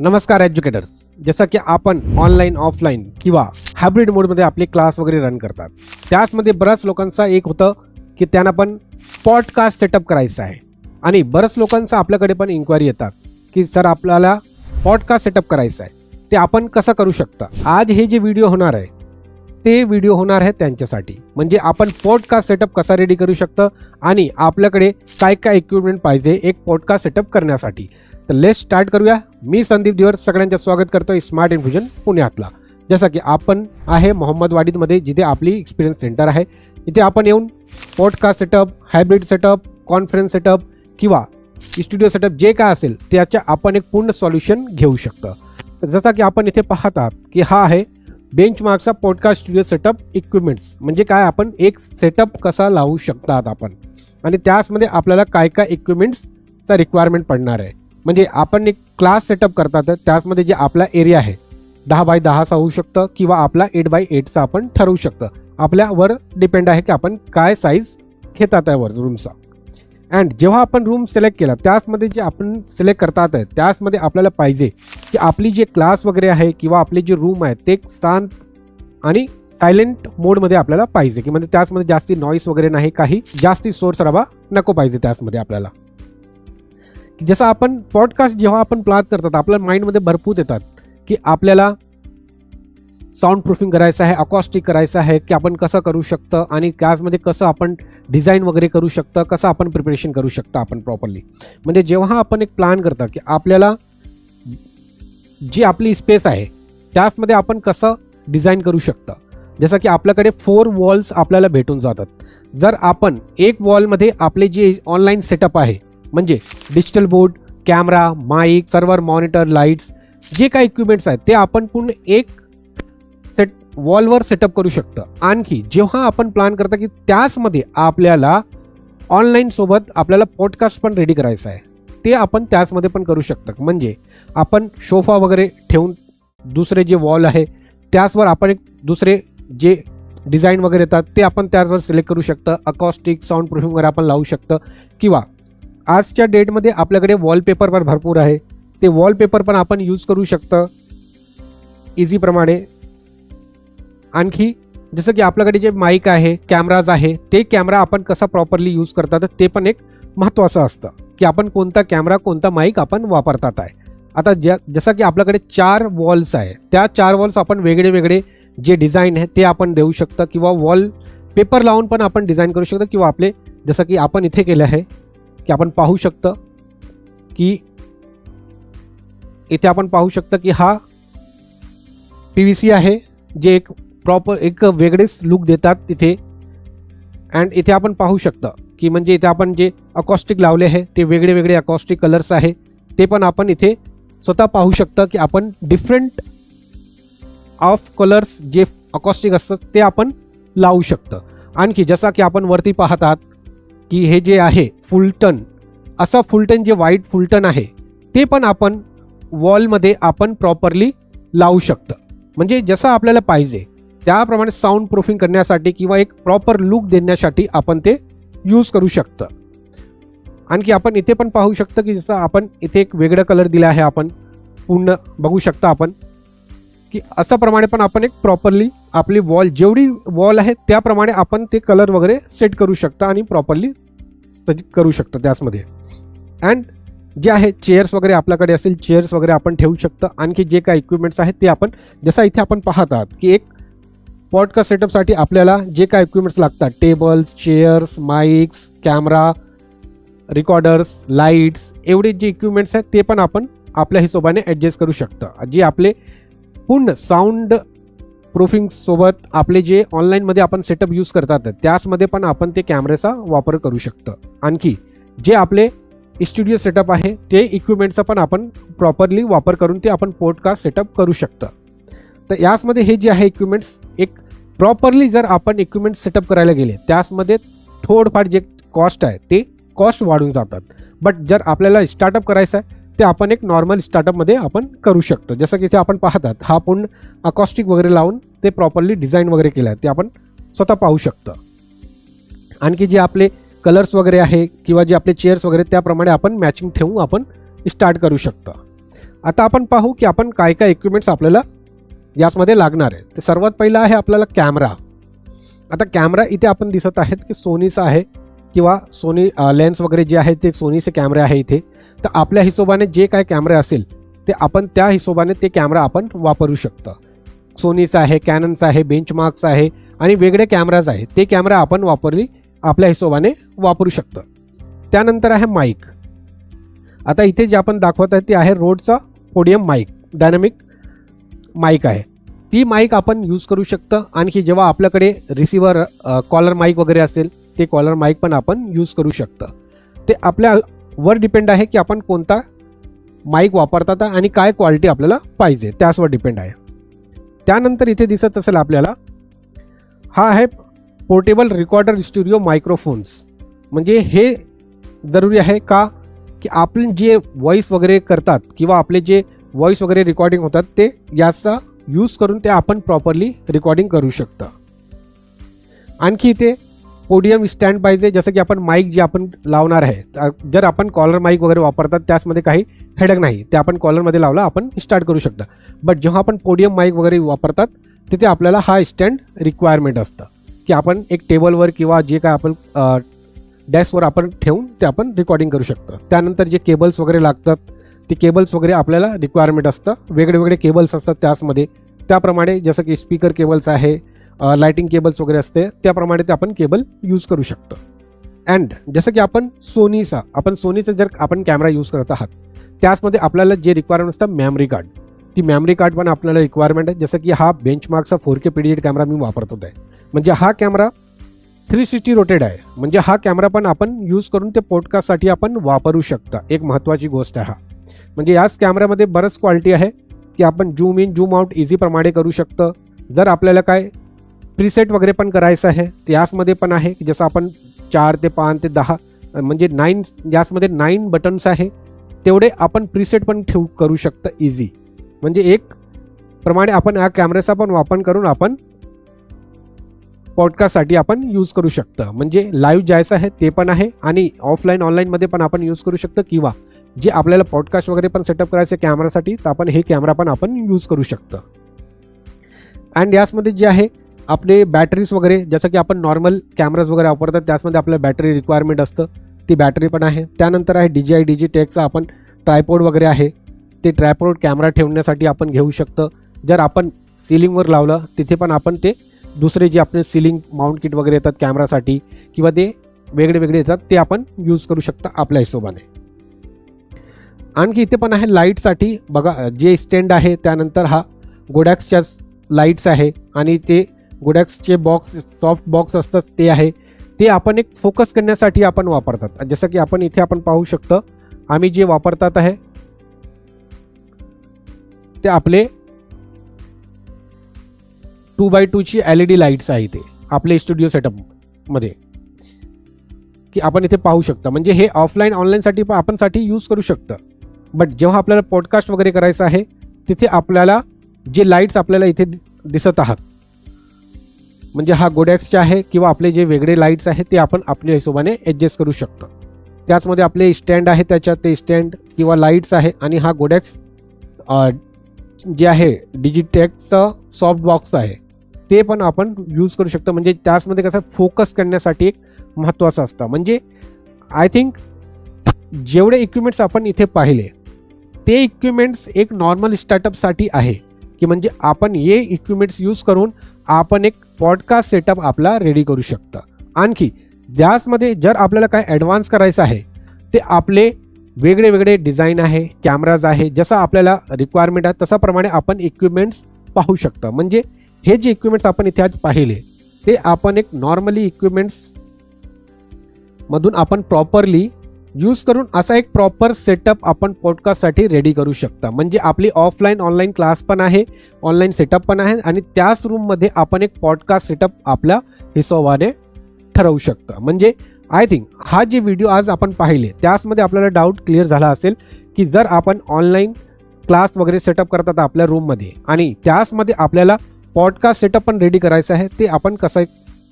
नमस्कार एज्युकेटर्स जसं की आपण ऑनलाईन ऑफलाईन किंवा हायब्रिड मोडमध्ये आपले क्लास वगैरे रन करतात. त्याचमध्ये बऱ्याच लोकांचा एक होतं की त्यांना पण पॉडकास्ट सेटअप करायचं आहे. आणि बऱ्याच लोकांचं आपल्याकडे पण इन्क्वायरी येतात की सर आपल्याला पॉडकास्ट सेटअप करायचं आहे. ते आपण कसं करू शकता? आज हे जे व्हिडिओ होणार आहे ते व्हिडिओ होणार आहे त्यांच्यासाठी. म्हणजे आपण पॉडकास्ट सेटअप कसा रेडी करू शकतं? आणि आपल्याकडे काय काय इक्विपमेंट पाहिजे एक पॉडकास्ट सेटअप करण्यासाठी? तर लेट स्टार्ट करूया. मी संदीप दिवर सगळ्यांचं स्वागत करतो स्मार्ट इन्फ्युजन पुण्यातला. जसं की आपण आहे मोहम्मदवाडीमध्ये जिथे आपली एक्सपिरियन्स सेंटर आहे. इथे आपण येऊन podcast setup hybrid setup conference setup किंवा स्टुडिओ सेटअप जे काय असेल त्याच्या आपण एक पूर्ण सॉल्युशन घेऊ शकतं. तर जसं की आपण इथे पाहत आहात की हा आहे बेंच मार्कचा पॉडकास्ट स्टुडिओ सेटअप इक्विपमेंट्स म्हणजे काय आपण एक सेटअप कसा लावू शकतात आपण? आणि त्याचमध्ये आपल्याला काय काय इक्विपमेंट्सचा रिक्वायरमेंट पडणार आहे? म्हणजे आपण एक क्लास सेटअप करतात त्याचमध्ये जे आपला एरिया आहे दहा बाय दहाचा होऊ शकतं किंवा आपला एट बाय एटचा आपण ठरवू शकतं. आपल्यावर डिपेंड आहे की आपण काय साईज घेतात त्यावर रूमचा अँड जेव्हा आपण रूम सिलेक्ट केला त्याचमध्ये जे आपण सिलेक्ट करतात आहे त्याचमध्ये आपल्याला पाहिजे की आपली जे क्लास वगैरे आहे किंवा आपले जे रूम आहे ते शांत आणि सायलेंट मोडमध्ये आपल्याला पाहिजे. की म्हणजे त्याचमध्ये जास्ती नॉईस वगैरे नाही काही जास्ती सोर्स रवा नको पाहिजे त्याचमध्ये आपल्याला. जसं आपण पॉडकास्ट जेव्हा आपण प्लॅन करतात आपल्या माइंडमध्ये भरपूर येतात की आपल्याला साऊंड प्रूफिंग करायचं आहे अकॉस्टिक करायचं आहे की आपण कसं करू शकतं आणि त्याचमध्ये कसं आपण डिझाईन वगैरे करू शकतं कसं आपण प्रिपरेशन करू शकतं आपण प्रॉपरली म्हणजे जेव्हा आपण एक प्लॅन करता की आपल्याला जी आपली स्पेस आहे त्याचमध्ये आपण कसं डिझाईन करू शकतं. जसं की आपल्याकडे फोर वॉल्स आपल्याला भेटून जातात. जर आपण एक वॉलमध्ये आपले जे ऑनलाईन सेटअप आहे म्हणजे digital board camera mic server monitor lights जे काही इक्विपमेंट्स आहेत ते आपण पूर्ण एक सेट वॉलवर सेटअप करू शकतं. आणखी जेव्हा आपण प्लॅन करता की त्याचमध्ये आपल्याला ऑनलाईनसोबत आपल्याला पॉडकास्ट पण रेडी करायचं आहे ते आपण त्याचमध्ये पण करू शकतं. म्हणजे आपण सोफा वगैरे ठेवून दुसरे जे वॉल आहे त्याचवर आपण एक दुसरे जे डिझाईन वगैरे येतात ते आपण त्यावर सिलेक्ट करू शकतं. अकॉस्टिक साऊंड प्रूफिंग वगैरे आपण लावू शकतं. किंवा आजच्या डेटमध्ये आपल्याकडे वॉलपेपर पण भरपूर आहे. ते वॉलपेपर पण आपण यूज करू शकतं. इझीप्रमाणे आणखी जसं की आपल्याकडे जे माईक आहे कॅमेराज आहे ते कॅमेरा आपण कसा प्रॉपरली यूज करतात ते पण एक महत्त्वाचं असतं की आपण कोणता कॅमेरा कोणता माईक आपण वापरतात आहे. आता ज्या जसं की आपल्याकडे चार वॉल्स आहे त्या चार वॉल्स आपण वेगळे वेगळे जे डिझाईन आहे ते आपण देऊ शकतं किंवा वॉल पेपर लावून पण आपण डिझाईन करू शकतो किंवा आपले जसं की आपण इथे केलं आहे की आपण पाहू शकतं की इथे आपण पाहू शकतं की हा पी व्ही सी आहे जे एक प्रॉपर एक वेगळेच लुक देतात तिथे अँड इथे आपण पाहू शकतं की म्हणजे इथे आपण जे अकॉस्टिक लावले आहे ते वेगळे वेगळे अकॉस्टिक कलर्स आहे. ते पण आपण इथे स्वतः पाहू शकतं की आपण डिफरंट ऑफ कलर्स जे अकॉस्टिक असतात ते आपण लावू शकतं. आणखी जसा की आपण वरती पाहतात की हे जे आहे फुलटन असं फुलटन जे वाईट फुलटन आहे ते पण आपण वॉलमध्ये आपण प्रॉपरली लावू शकतं. म्हणजे जसं आपल्याला पाहिजे त्याप्रमाणे साऊंड प्रूफिंग करण्यासाठी किंवा एक प्रॉपर लुक देण्यासाठी आपण ते यूज करू शकतं. आणखी आपण इथे पण पाहू शकतो की जसं आपण इथे एक वेगळं कलर दिला आहे आपण पूर्ण बघू शकता आपण. की असं प्रमाणे पण आपण एक प्रॉपरली आपली वॉल जेवढी वॉल आहे त्याप्रमाणे आपण ते कलर वगैरे सेट करू शकता आणि प्रॉपरली करू शकतो त्याचमध्ये. अँड जे आहे चेअर्स वगैरे आपल्याकडे असेल चेअर्स वगैरे आपण ठेवू शकतं. आणखी जे काही इक्विपमेंट्स आहेत ते आपण जसं इथे आपण पाहत आहात की एक पॉडकास्ट सेटअपसाठी आपल्याला जे काय इक्विपमेंट्स लागतात tables chairs mics camera recorders lights एवढे जे इक्विपमेंट्स आहेत ते पण आपण आपल्या हिशोबाने ॲडजस्ट करू शकतं. जे आपले पूर्ण साऊंड प्रूफिंगसोबत आपले जे ऑनलाईनमध्ये आपण सेटअप यूज करतात त्याचमध्ये पण आपण ते कॅमेऱ्याचा वापर करू शकतो. आणखी जे आपले स्टुडिओ सेटअप आहे ते इक्विपमेंटचा पण आपण प्रॉपरली वापर करून ते आपण पॉडकास्ट सेटअप करू शकतं. तर याचमध्ये हे जे आहे इक्विपमेंट्स एक प्रॉपरली जर आपण इक्विपमेंट सेटअप करायला गेले त्याचमध्ये थोडंफार जे कॉस्ट आहे ते कॉस्ट वाढून जातात. बट जर आपल्याला स्टार्टअप करायचं आहे ते आपण एक नॉर्मल स्टार्टअपमध्ये आपण करू शकतो. जसं की इथे आपण पाहतात हा आपण अकॉस्टिक वगैरे लावून ते प्रॉपरली डिझाईन वगैरे केलं आहे ते आपण स्वतः पाहू शकतो. आणखी जे आपले कलर्स वगैरे आहे किंवा जे आपले चेअर्स वगैरे त्याप्रमाणे आपण मॅचिंग ठेवून आपण स्टार्ट करू शकतो. आता आपण पाहू की आपण काय काय इक्विपमेंट्स आपल्याला याचमध्ये लागणार आहे तर सर्वात पहिलं आहे आपल्याला कॅमेरा आता कॅमेरा इथे आपण दिसत आहेत की सोनीचा आहे किंवा सोनी लेन्स वगैरे जे आहे ते सोनीचे कॅमेरे आहे इथे. तर आपल्या हिशोबाने जे काय कॅमेरे असेल ते आपण त्या हिशोबाने ते कॅमेरा आपण वापरू शकतो. सोनीचा आहे कॅननचा आहे बेंचमार्क्स आहे आणि वेगळे कॅमेराज आहे ते कॅमेरा आपण वापरली आपल्या हिशोबाने वापरू शकतो. त्यानंतर आहे माईक आता इथे जे आपण दाखवत आहे ते आहे रोडचा पोडियम माईक डायनॅमिक माईक आहे. ती माईक आपण यूज करू शकतं. आणखी जेव्हा आपल्याकडे रिसिवर कॉलर माईक वगैरे असेल ते कॉलर माईक पण आपण यूज करू शकतं. ते आपल्या वर डिपेंड आहे की आपण कोणता माईक वापरतात आणि काय क्वालिटी आपल्याला पाहिजे. त्याचवर डिपेंड आहे. त्यानंतर इथे दिसत असेल आपल्याला हा आहे पोर्टेबल रेकॉर्डर स्टुडिओ मायक्रोफोन्स म्हणजे हे जरुरी आहे का? की आपण जे व्हॉईस वगैरे करतात किंवा आपले जे व्हॉईस वगैरे रेकॉर्डिंग होतात ते याचा यूज करून ते आपण प्रॉपरली रेकॉर्डिंग करू शकता. आणखी इथे पोडियम स्टँड पाहिजे. जसं की आपण माईक जे आपण लावणार आहे जर आपण कॉलर माईक वगैरे वापरतात त्याचमध्ये काही हेडक नाही. ते आपण कॉलरमध्ये लावला आपण स्टार्ट करू शकता. बट जेव्हा आपण पोडियम माईक वगैरे वापरतात तिथे आपल्याला हा स्टँड रिक्वायरमेंट असतं. की आपण एक टेबलवर किंवा जे काय आपण डॅशवर आपण ठेवून ते आपण रेकॉर्डिंग करू शकतो. त्यानंतर जे केबल्स वगैरे लागतात ते केबल्स वगैरे आपल्याला रिक्वायरमेंट असतं. वेगळे वेगळे केबल्स असतात त्याचमध्ये. त्याप्रमाणे जसं की स्पीकर केबल्स आहे लायटिंग केबल्स वगैरे असते त्याप्रमाणे ते आपण केबल यूज करू शकतो. अँड जसं की आपण सोनीचा आपण सोनीचा जर आपण कॅमेरा यूज करत आहात त्याचमध्ये आपल्याला जे रिक्वायरमेंट असतं मेमरी कार्ड ती मेमरी कार्ड पण आपल्याला रिक्वायरमेंट आहे. जसं की हा बेंचमार्कचा फोर के पीडीएड कॅमेरा मी वापरत होतो आहे. म्हणजे हा कॅमेरा थ्री सिक्स्टी रोटेड आहे. म्हणजे हा कॅमेरा पण आपण यूज करून ते पॉडकास्टसाठी आपण वापरू शकता. एक महत्त्वाची गोष्ट आहे हा. म्हणजे याच कॅमेऱ्यामध्ये बरंच क्वालिटी आहे की आपण जूम इन जूम आउट इझीप्रमाणे करू शकतं. जर आपल्याला काय प्रीसेट वगैरे पण करायचं आहे. यासमध्ये पण आहे की जसं आपण चार ते पाच ते दहा म्हणजे नाईन यासमध्ये नाईन बटन्स आहे. तेवढे आपण प्रीसेट पण ठेवू करू शकतं इझी म्हणजे एक प्रमाणे आपण या कॅमेऱ्याचा पण वापर करून आपण पॉडकास्टसाठी आपण यूज करू शकतं. म्हणजे लाईव्ह जायचं आहे ते पण आहे आणि ऑफलाईन ऑनलाईनमध्ये पण आपण यूज करू शकतो किंवा जे आपल्याला पॉडकास्ट वगैरे पण सेटअप करायचं आहे कॅमेरासाठी तर आपण हे कॅमेरा पण आपण यूज करू शकतो. अँड यासमध्ये जे आहे आपले बॅटरीज वगैरे जसं की आपण नॉर्मल कॅमेराज वगैरे वापरतात त्याचमध्ये आपलं बॅटरी रिक्वायरमेंट असतं. ती बॅटरी पण आहे. त्यानंतर आहे D G I D G टेकचा आपण ट्रायपोड वगैरे आहे. ते ट्रायपोड कॅमेरा ठेवण्यासाठी आपण घेऊ शकतं. जर आपण सिलिंगवर लावलं तिथे पण आपण ते दुसरे जे आपले सिलिंग माउंट किट वगैरे येतात कॅमेरासाठी किंवा ते वेगळे वेगळे येतात ते आपण यूज करू शकता आपल्या हिशोबाने. आणखी इथे पण आहे लाईटसाठी बघा जे स्टँड आहे त्यानंतर हा गोडॅक्सच्या लाईट्स आहे. आणि ते गुडॅक्सचे बॉक्स सॉफ्ट बॉक्स असतात ते आहे. ते आपण एक फोकस करण्यासाठी आपण वापरतात. जसं की आपण इथे आपण पाहू शकतो आम्ही जे वापरतात आहे ते आपले टू बाय टूची एल ई डी लाईट्स आहे इथे आपले स्टुडिओ सेटअपमध्ये की आपण इथे पाहू शकता. म्हणजे हे ऑफलाईन ऑनलाईनसाठी पण आपण साठी यूज करू शकतं. बट जेव्हा आपल्याला पॉडकास्ट वगैरे करायचं आहे तिथे आपल्याला जे लाईट्स आपल्याला इथे दिसत आहात म्हणजे हा गोडॅक्सचे आहे किंवा आपले जे वेगळे लाईट्स आहेत ते आपण आपल्या हिशोबाने ॲडजस्ट करू शकतो. त्याचमध्ये आपले स्टँड आहे त्याच्यात ते स्टँड किंवा लाईट्स आहे आणि हा गोडॅक्स जे आहे डिजिटॅकचं सॉफ्ट बॉक्स आहे. ते पण आपण यूज करू शकतो. म्हणजे त्याचमध्ये कसं फोकस करण्यासाठी एक महत्त्वाचं असतं. म्हणजे आय थिंक जेवढे इक्विपमेंट्स आपण इथे पाहिले ते इक्विपमेंट्स एक नॉर्मल स्टार्टअपसाठी आहे. की म्हणजे आपण हे इक्विपमेंट्स यूज करून आपण एक पॉडकास्ट सेटअप आपला रेडी करू शकता. आणखी ज्यासमध्ये जर आपल्याला काय ॲडव्हान्स करायचं आहे ते आपले वेगळे वेगळे डिझाईन आहे कॅमेराज आहे जसं आपल्याला रिक्वायरमेंट आहे तसाप्रमाणे आपण इक्विपमेंट्स पाहू शकता. म्हणजे हे जे इक्विपमेंट्स आपण इथे आज पाहिले ते आपण एक नॉर्मली इक्विपमेंट्स मधून आपण प्रॉपरली यूज करून असा एक प्रॉपर सेटअप आपण पॉडकास्टसाठी रेडी करू शकता. म्हणजे आपली ऑफलाईन ऑनलाईन क्लास पण आहे ऑनलाईन सेटअप पण आहे आणि त्याच रूममध्ये आपण एक पॉडकास्ट सेटअप आपल्या हिशोबाने ठरवू शकता. म्हणजे आय थिंक हा जे व्हिडिओ आज आपण पाहिले त्याचमध्ये आपल्याला डाऊट क्लिअर झाला असेल की जर आपण ऑनलाईन क्लास वगैरे सेटअप करतात आपल्या रूममध्ये आणि त्याचमध्ये आपल्याला पॉडकास्ट सेटअप पण रेडी करायचं आहे ते आपण कसं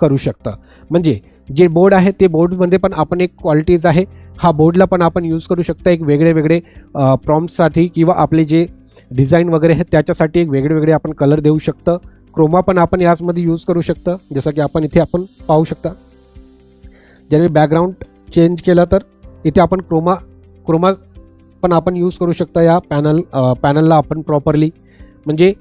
करू शकता? म्हणजे जे बोर्ड आहे ते बोर्डमध्ये पण आपण एक क्वालिटीज आहे हा बोर्डला पण आपण यूज करू शकता. एक वेगळे वेगळे प्रॉम्प्टसाठी किंवा आपले जे डिझाईन वगैरे आहेत त्याच्यासाठी एक वेगळे वेगळे आपण कलर देऊ शकतं. क्रोमा पण आपण याचमध्ये यूज करू शकतं. जसं की आपण इथे आपण पाहू शकता. जर मी बॅकग्राऊंड चेंज केलं तर इथे आपण क्रोमा क्रोमा पण आपण यूज करू शकता या पॅनल पॅनलला आपण प्रॉपरली म्हणजे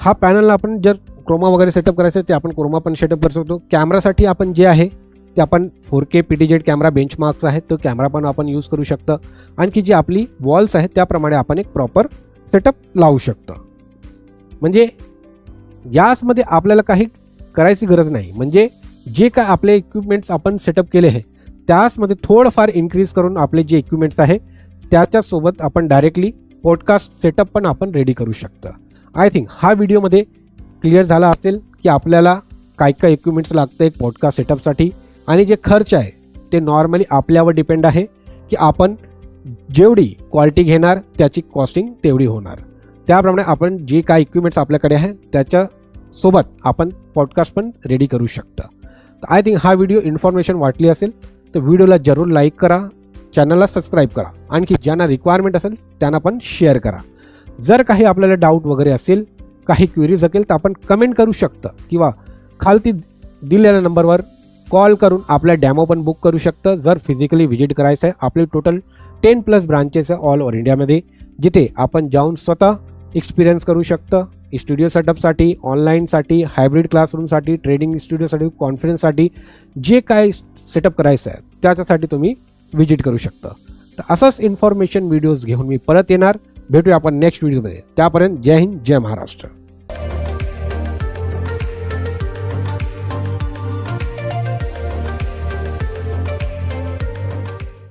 हा पॅनलला आपण जर क्रोमा वगैरे सेटअप करायचं आहे ते आपण क्रोमा पण सेटअप करू शकतो. कॅमेरासाठी आपण जे आहे ते आपण four K P T Z camera benchmarks आहेत तो कॅमेरा पण आपण यूज करू शकतं. आणखी जी आपली वॉल्स आहेत त्याप्रमाणे आपण एक प्रॉपर सेटअप लावू शकतो. म्हणजे यासमध्ये आपल्याला काही करायची गरज नाही. म्हणजे जे काय आपले इक्विपमेंट्स आपण सेटअप केले आहे त्याचमध्ये थोडंफार इन्क्रीज करून आपले जे इक्विपमेंट्स आहे त्याच्यासोबत आपण डायरेक्टली पॉडकास्ट सेटअप पण आपण रेडी करू शकतो. आय थिंक हा व्हिडिओमध्ये क्लिअर झाला असेल की आपल्याला काय काय इक्विपमेंट्स लागतं एक पॉडकास्ट सेटअपसाठी आणि जे खर्च आहे ते नॉर्मली आपल्यावर डिपेंड आहे की आपण जेवढी क्वालिटी घेणार त्याची कॉस्टिंग तेवढी होणार. त्याप्रमाणे आपण जे काय इक्विपमेंट्स आपल्याकडे आहे त्याच्यासोबत आपण पॉडकास्ट पण रेडी करू शकता. तर आय थिंक हा व्हिडिओ इन्फॉर्मेशन वाटली असेल तर व्हिडिओला जरूर लाईक करा चॅनलला सबस्क्राईब करा. आणखी ज्यांना रिक्वायरमेंट असेल त्यांना पण शेअर करा. जर काही आपल्याला डाऊट वगैरे असेल काही क्वेरीज असेल तर आपण कमेंट करू शकता. किंवा खालती दिलेल्या नंबरवर कॉल करून आपला डॅमो पण बुक करू शकतं. जर फिजिकली व्हिजिट करायचं आहे आपले टोटल टेन प्लस ब्रांचेस आहे ऑल ओव्हर इंडियामध्ये जिथे आपण जाऊन स्वतः एक्सपिरियन्स करू शकतं. स्टुडिओ सेटअपसाठी ऑनलाईनसाठी हायब्रिड क्लासरूमसाठी ट्रेडिंग स्टुडिओसाठी कॉन्फरन्ससाठी जे काय सेटअप करायचं आहे त्याच्यासाठी तुम्ही व्हिजिट करू शकता. तर असंच इन्फॉर्मेशन व्हिडिओज घेऊन मी परत येणार. भेटूया आपण नेक्स्ट व्हिडिओमध्ये त्यापर्यंत जय हिंद जय महाराष्ट्र.